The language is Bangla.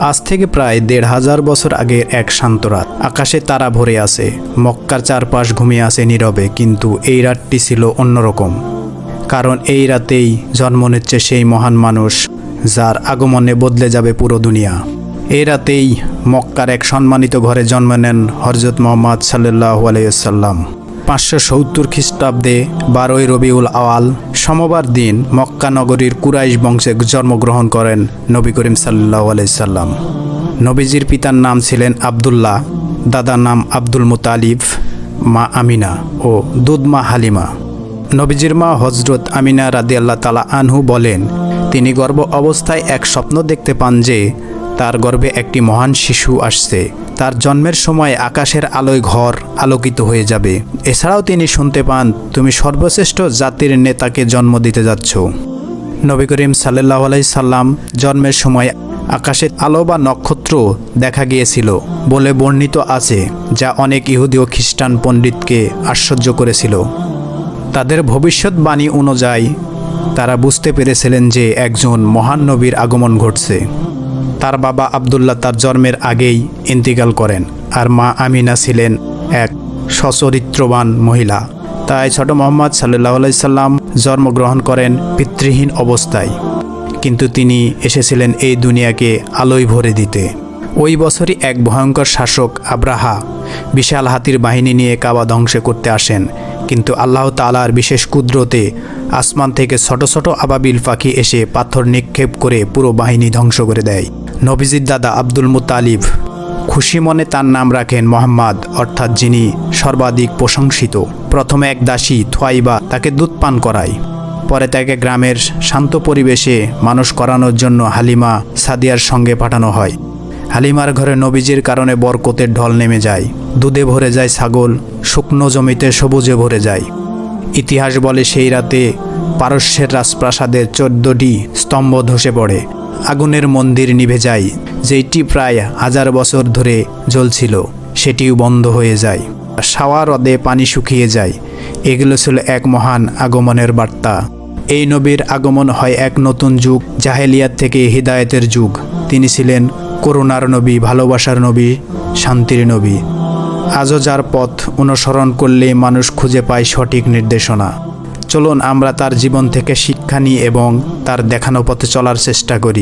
আজ থেকে প্রায় দেড় হাজার বছর আগের এক শান্ত রাত। আকাশে তারা ভরে আছে। মক্কার চারপাশ ঘুমিয়ে আছে নীরবে, কিন্তু এই রাতটি ছিল অন্যরকম। কারণ এই রাতেই জন্ম নিচ্ছে সেই মহান মানুষ, যার আগমনে বদলে যাবে পুরো দুনিয়া। এই রাতেই মক্কার এক সম্মানিত ঘরে জন্ম নেন হরজত মোহাম্মদ সাল্লাহ আলাইসাল্লাম পাঁচশো সত্তর খ্রিস্টাব্দে বারোই রবিউল আওয়াল সমবার দিন মক্কা নগরীর কুরাইশ বংশে জন্মগ্রহণ করেন নবী করিম সাল্লাহ আলাইসাল্লাম নবীজির পিতার নাম ছিলেন আবদুল্লাহ, দাদার নাম আব্দুল মুতালিফ মা আমিনা ও দুধমা হালিমা। নবীজির মা হজরত আমিনা রাদি আল্লাহ তালা আনহু বলেন, তিনি গর্ভ অবস্থায় এক স্বপ্ন দেখতে পান যে তার গর্ভে একটি মহান শিশু আসছে। তার জন্মের সময় আকাশের আলোয় ঘর আলোকিত হয়ে যাবে। এছাড়াও তিনি শুনতে পান, তুমি সর্বশ্রেষ্ঠ জাতির নেতাকে জন্ম দিতে যাচ্ছ। নবী করিম সাল্লাহ আলাই সাল্লাম জন্মের সময় আকাশে আলো বা নক্ষত্র দেখা গিয়েছিল বলে বর্ণিত আছে, যা অনেক ইহুদি ও খ্রিস্টান পণ্ডিতকে আশ্চর্য করেছিল। তাদের ভবিষ্যৎবাণী অনুযায়ী তারা বুঝতে পেরেছিলেন যে একজন মহান নবীর আগমন ঘটছে। তার বাবা আবদুল্লাহ তার জন্মের আগেই ইন্তিকাল করেন আর মা আমিনা ছিলেন এক সচরিত্রবান মহিলা। তাই ছোট মোহাম্মদ সাল্লাহ সাল্লাম জন্মগ্রহণ করেন পিতৃহীন অবস্থায়। কিন্তু তিনি এসেছিলেন এই দুনিয়াকে আলোয় ভরে দিতে। ওই বছরই এক ভয়ঙ্কর শাসক আব্রাহা বিশাল হাতির বাহিনী নিয়ে কাবা ধ্বংস করতে আসেন। কিন্তু আল্লাহ তালার বিশেষ কুদরতে আসমান থেকে ছোট ছোট আবাবিল পাখি এসে পাথর নিক্ষেপ করে পুরো বাহিনী ধ্বংস করে দেয়। নবীজির দাদা আব্দুল মুতালিব খুশি মনে তার নাম রাখেন মোহাম্মদ, অর্থাৎ যিনি সর্বাধিক প্রশংসিত। প্রথমে এক দাসী থোয়াইবা তাকে দুধ পান করায়। পরে তাকে গ্রামের শান্ত পরিবেশে মানুষ করানোর জন্য হালিমা সাদিয়ার সঙ্গে পাঠানো হয়। হালিমার ঘরে নবীজির কারণে বরকতের ঢল নেমে যায়। দুধে ভরে যায় ছাগল, শুকনো জমিতে সবুজে ভরে যায়। ইতিহাস বলে সেই রাতে পারস্যের রাজপ্রাসাদের চোদ্দটি স্তম্ভ ধসে পড়ে। আগুনের মন্দির নিভে যায় যেটি প্রায় হাজার বছর ধরে জ্বলছিল। সেটিও বন্ধ হয়ে যায়। সাওয়া হ্রদে পানি শুকিয়ে যায়। এগুলো ছিল এক মহান আগমনের বার্তা। এই নবীর আগমন হয় এক নতুন যুগ, জাহেলিয়াত থেকে হৃদায়তের যুগ। তিনি ছিলেন করুণার নবী, ভালোবাসার নবী, শান্তির নবী। আজও যার পথ অনুসরণ করলে মানুষ খুঁজে পায় সঠিক নির্দেশনা। চলুন আমরা তার জীবন থেকে শিক্ষা নিই এবং তার দেখানো পথে চলার চেষ্টা করি।